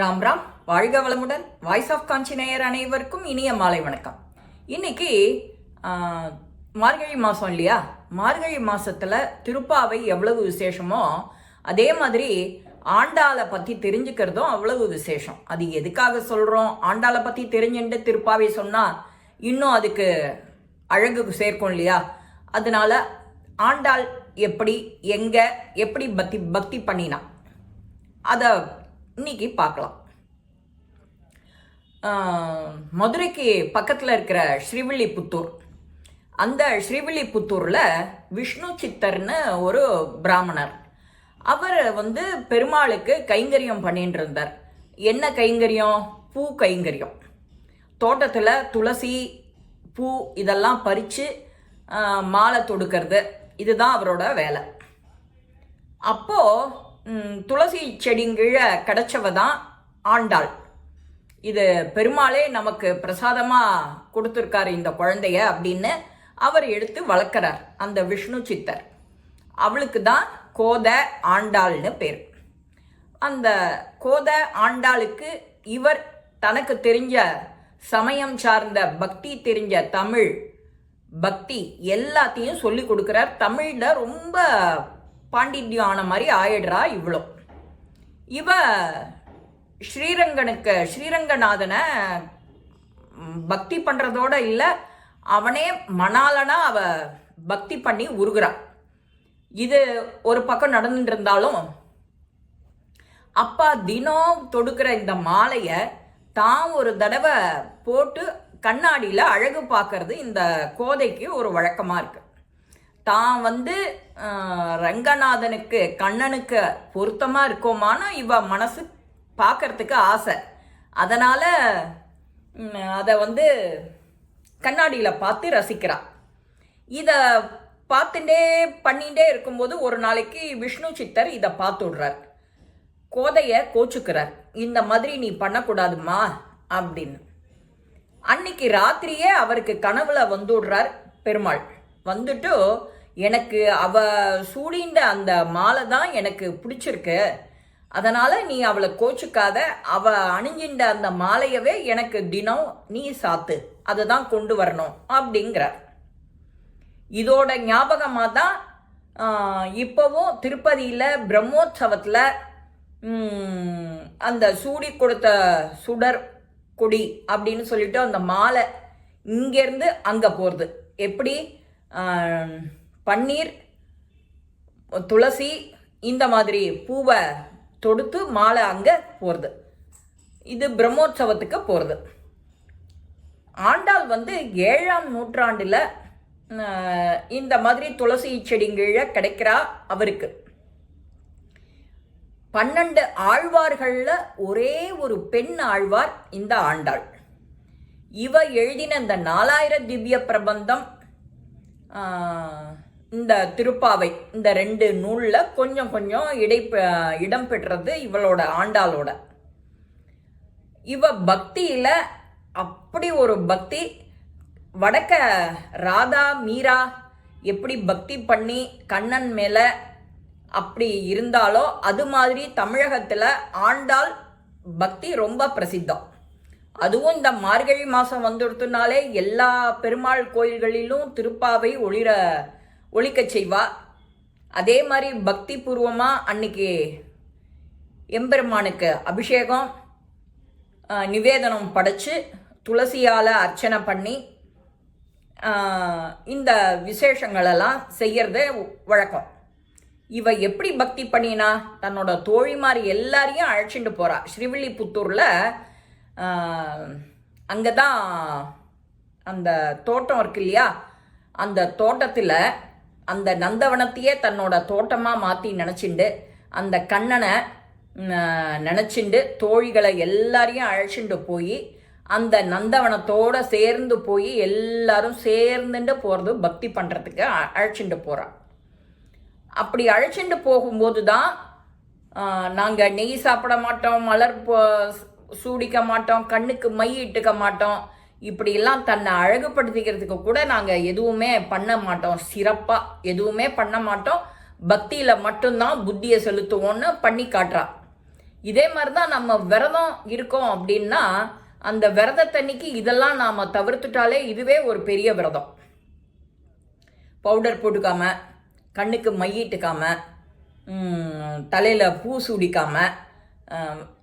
ராம் ராம். வாழ்க வளமுடன். Voice of காஞ்சி நேயர் அனைவருக்கும் இனிய மாலை வணக்கம். இன்னைக்கு மார்கழி மாதம் இல்லையா? மார்கழி மாதத்தில் திருப்பாவை எவ்வளவு விசேஷமோ அதே மாதிரி ஆண்டாளை பற்றி தெரிஞ்சுக்கிறதும் அவ்வளவு விசேஷம். அது எதுக்காக சொல்கிறோம் ஆண்டாளை பற்றி தெரிஞ்சுட்டு திருப்பாவை சொன்னால் இன்னும் அதுக்கு அழகு சேர்க்கும் இல்லையா? அதனால ஆண்டாள் எப்படி எங்கே எப்படி பக்தி பக்தி பண்ணினா. அதை இன்னைக்கு பார்க்கலாம். மதுரைக்கு பக்கத்தில் இருக்கிற ஸ்ரீவில்லிபுத்தூர். அந்த ஸ்ரீவில்லிபுத்தூரில் விஷ்ணு சித்தர்னு ஒரு பிராமணர். அவர் வந்து பெருமாளுக்கு கைங்கரியம் பண்ணிட்டு இருந்தார். என்ன கைங்கரியம்? பூ கைங்கரியம். தோட்டத்தில் துளசி பூ இதெல்லாம் பறித்து மாலை தொடுக்கிறது. இதுதான் அவரோட வேலை. அப்போது துளசி செடிங்கீழே கிடைச்சவ தான் ஆண்டாள். இது பெருமாளே நமக்கு பிரசாதமாக கொடுத்துருக்காரு இந்த குழந்தைய அப்படின்னு அவர் எடுத்து வளர்க்குறார் அந்த விஷ்ணு சித்தர். அவளுக்கு தான் கோத ஆண்டாள்னு பேர். அந்த கோத ஆண்டாளுக்கு இவர் தனக்கு தெரிஞ்ச சமயம் சார்ந்த பக்தி தெரிஞ்ச தமிழ் பக்தி எல்லாத்தையும் சொல்லி கொடுக்குறார். தமிழில் ரொம்ப பாண்டித்யம் ஆன மாதிரி ஆயிடுறா இவ்வளோ இவ ஸ்ரீரங்கனுக்கு ஸ்ரீரங்கநாதனை பக்தி பண்ணுறதோட இல்லை அவனே மணாலனா அவ பக்தி பண்ணி உருகுறா. இது ஒரு பக்கம் நடந்துட்டு இருந்தாலும் அப்பா தினம் தொடுக்கிற இந்த மாலையை தான் ஒரு தடவை போட்டு கண்ணாடியில் அழகு பார்க்கறது இந்த கோதைக்கு ஒரு வழக்கமாக இருக்கு. தான் வந்து ரங்கநாதனுக்கு கண்ணனுக்கு பொருத்தமாக இருக்கோமானா இவ மனசு பார்க்கறதுக்கு ஆசை. அதனால் அதை வந்து கண்ணாடியில் பார்த்து ரசிக்கிறா. இதை பார்த்துட்டே பண்ணிகிட்டே இருக்கும்போது ஒரு நாளைக்கு விஷ்ணு சித்தர் இதை பார்த்து விடுறார் கோதையை கோச்சுக்கிறார். இந்த மாதிரி நீ பண்ணக்கூடாதும்மா அப்படின்னு. அன்னைக்கு ராத்திரியே அவருக்கு கனவுல வந்துடுறார் பெருமாள். வந்துட்டு எனக்கு அவ சூடின்ற அந்த மாலை தான் எனக்கு பிடிச்சிருக்கு. அதனால் நீ அவளை கோச்சிக்காத. அவ அணிஞ்சின்ற அந்த மாலையவே எனக்கு தினம் நீ சாத்து. அதை தான் கொண்டு வரணும் அப்படிங்கிறார் இதோட ஞாபகமாக தான் இப்போவும் திருப்பதியில் பிரம்மோற்சவத்தில் அந்த சூடி கொடுத்த சுடர் கொடி அப்படின்னு சொல்லிட்டு அந்த மாலை இங்கேருந்து அங்கே போகிறது எப்படி? பன்னீர் துளசி இந்த மாதிரி பூவை தொடுத்து மாலை அங்கே போகிறது இது பிரம்மோற்சவத்துக்கு போகிறது ஆண்டாள் வந்து ஏழாம் நூற்றாண்டில் இந்த மாதிரி துளசி செடிங்கீழ கிடைக்கிறா அவருக்கு. பன்னெண்டு ஆழ்வார்களில் ஒரே ஒரு பெண் ஆழ்வார் இந்த ஆண்டாள். இவ எழுதின இந்த நாலாயிர திவ்ய பிரபந்தம் இந்த திருப்பாவை இந்த ரெண்டு நூலில் கொஞ்சம் கொஞ்சம் இடை இடம் பெற்றது இவளோட ஆண்டாளோட. இவ பக்தியில் அப்படி ஒரு பக்தி வடக்க ராதா மீரா எப்படி பக்தி பண்ணி கண்ணன் மேலே அப்படி இருந்தாலோ அது மாதிரி தமிழகத்தில் ஆண்டாள் பக்தி ரொம்ப பிரசித்தம். அதுவும் இந்த மார்கழி மாதம் வந்துடுத்துனாலே எல்லா பெருமாள் கோயில்களிலும் திருப்பாவை ஒளிர ஒழிக்கச் செய்வா. அதே மாதிரி பக்தி பூர்வமாக அன்னைக்கு எம்பெருமானுக்கு அபிஷேகம் நிவேதனம் படைச்சு துளசியால் அர்ச்சனை பண்ணி இந்த விசேஷங்களெல்லாம் செய்யறது வழக்கம். இவ எப்படி பக்தி பண்ணினா தன்னோட தோழிமார் எல்லாரையும் அழைச்சிட்டு போறா. ஸ்ரீவில்லிபுத்தூரில் அங்கே தான் அந்த தோட்டம் இருக்கு இல்லையா? அந்த தோட்டத்தில் அந்த நந்தவனத்தையே தன்னோட தோட்டமாக மாற்றி நினச்சிண்டு அந்த கண்ணனை நினச்சிண்டு தோழிகளை எல்லாரையும் அழைச்சிட்டு போய் அந்த நந்தவனத்தோடு சேர்ந்து போய் எல்லாரும் சேர்ந்துட்டு போகிறது பக்தி பண்ணுறதுக்கு அழைச்சிட்டு போகிறான் அப்படி அழைச்சிட்டு போகும்போது தான் நாங்கள் நெய் சாப்பிட மாட்டோம் மலர் சூடிக்க மாட்டோம் கண்ணுக்கு மை இட்டுக்க மாட்டோம் இப்படியெல்லாம் தன்னை அழகுபடுத்திக்கிறதுக்கு கூட நாங்கள் எதுவுமே பண்ண மாட்டோம். சிறப்பாக எதுவுமே பண்ண மாட்டோம். பக்தியில் மட்டும்தான் புத்தியை செலுத்துவோன்னு பண்ணி காட்டுறா. இதே மாதிரி தான் நம்ம விரதம் இருக்கோம் அப்படின்னா அந்த விரதத்தன்னைக்கு இதெல்லாம் நாம் தவிர்த்துட்டாலே இதுவே ஒரு பெரிய விரதம். பவுடர் போட்டுக்காம கண்ணுக்கு மையிட்டுக்காம தலையில் பூ சூடிக்காம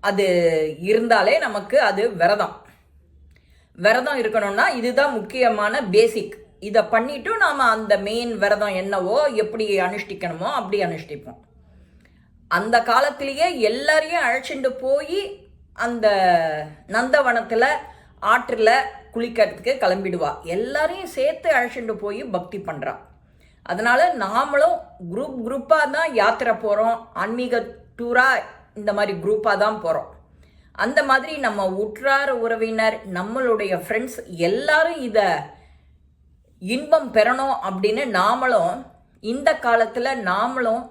அது இருந்தாலே நமக்கு அது விரதம். விரதம் இருக்கணும்னா இதுதான் முக்கியமான பேசிக் இதை பண்ணிட்டும் நாம் அந்த மெயின் விரதம் என்னவோ எப்படி அனுஷ்டிக்கணுமோ அப்படி அனுஷ்டிப்போம். அந்த காலத்திலேயே எல்லாரையும் அழைச்சிட்டு போய் அந்த நந்தவனத்தில் ஆற்றில் குளிக்கிறதுக்கு கிளம்பிடுவா. எல்லாரையும் சேர்த்து அழைச்சிட்டு போய் பக்தி பண்ணுறா அதனால் நாமளும் குரூப் குரூப்பாக தான் யாத்திரை போகிறோம் ஆன்மீக டூராக இந்த மாதிரி குரூப்பாக தான் போகிறோம் அந்த மாதிரி நம்ம உற்றார் உறவினர் நம்மளுடைய ஃப்ரெண்ட்ஸ் எல்லாரும் இதை இன்பம் பெறணும் அப்படின்னு நாமளும் இந்த காலத்தில் நாமளும்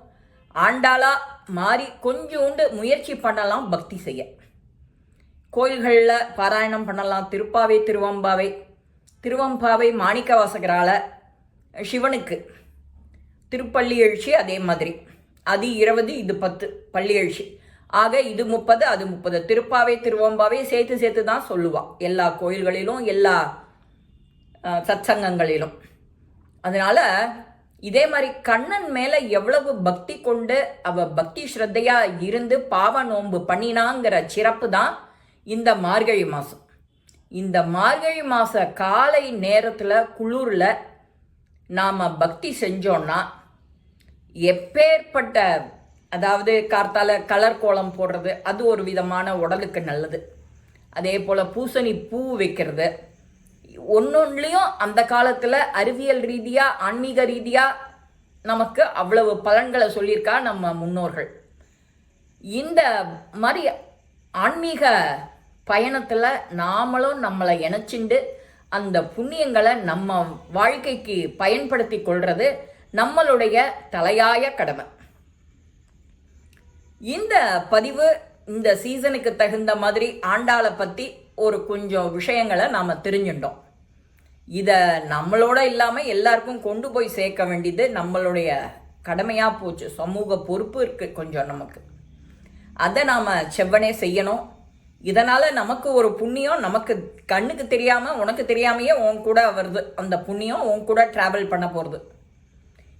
ஆண்டாளா மாறி கொஞ்சோண்டு முயற்சி பண்ணலாம் பக்தி செய்ய. கோயில்களில் பாராயணம் பண்ணலாம். திருப்பாவை திருவம்பாவை திருவம்பாவை மாணிக்க வாசகரால சிவனுக்கு திருப்பள்ளி எழுச்சி அதே மாதிரி. அது இருபது இது பத்து பள்ளி எழுச்சி. ஆக இது முப்பது அது முப்பது. திருப்பாவை திருவம்பாவை சேர்த்து சேர்த்து தான் சொல்லுவாள் எல்லா கோயில்களிலும் எல்லா சத்சங்கங்களிலும். அதனால் இதே மாதிரி கண்ணன் மேலே எவ்வளவு பக்தி கொண்டு அவ பக்தி ஸ்ரத்தையா இருந்து பாவ நோன்பு பண்ணினாங்கிற சிறப்பு தான் இந்த மார்கழி மாதம் இந்த மார்கழி மாத காலை நேரத்தில் குளிரில் நாம் பக்தி செஞ்சோன்னா எப்பேற்பட்ட அதாவது கார்த்தால கலர் கோலம் போடுறது அது ஒரு விதமான உடலுக்கு நல்லது. அதே போல் பூசணி பூ வைக்கிறது. ஒன்னொன்றுலையும் அந்த காலத்தில் அறிவியல் ரீதியாக ஆன்மீக ரீதியாக நமக்கு அவ்வளவு பலன்களை சொல்லியிருக்கா நம்ம முன்னோர்கள். இந்த மாதிரி ஆன்மீக பயணத்தில் நாமளும் நம்மளை இணைச்சிண்டு அந்த புண்ணியங்களை நம்ம வாழ்க்கைக்கு பயன்படுத்தி கொள்வது நம்மளுடைய தலையாய கடமை. இந்த பதிவு இந்த சீசனுக்கு தகுந்த மாதிரி ஆண்டாளை பற்றி ஒரு கொஞ்சம் விஷயங்களை நாம் தெரிஞ்சுட்டோம். இதை நம்மளோட இல்லாமல் எல்லாருக்கும் கொண்டு போய் சேர்க்க வேண்டியது நம்மளுடைய கடமையாக போச்சு. சமூக பொறுப்பு இருக்குது கொஞ்சம் நமக்கு. அதை நாம் செவ்வனே செய்யணும். இதனால் நமக்கு ஒரு புண்ணியம் நமக்கு கண்ணுக்கு தெரியாமல் உனக்கு தெரியாமையே உன் கூட வருது. அந்த புண்ணியம் உன் கூட ட்ராவல் பண்ண போகிறது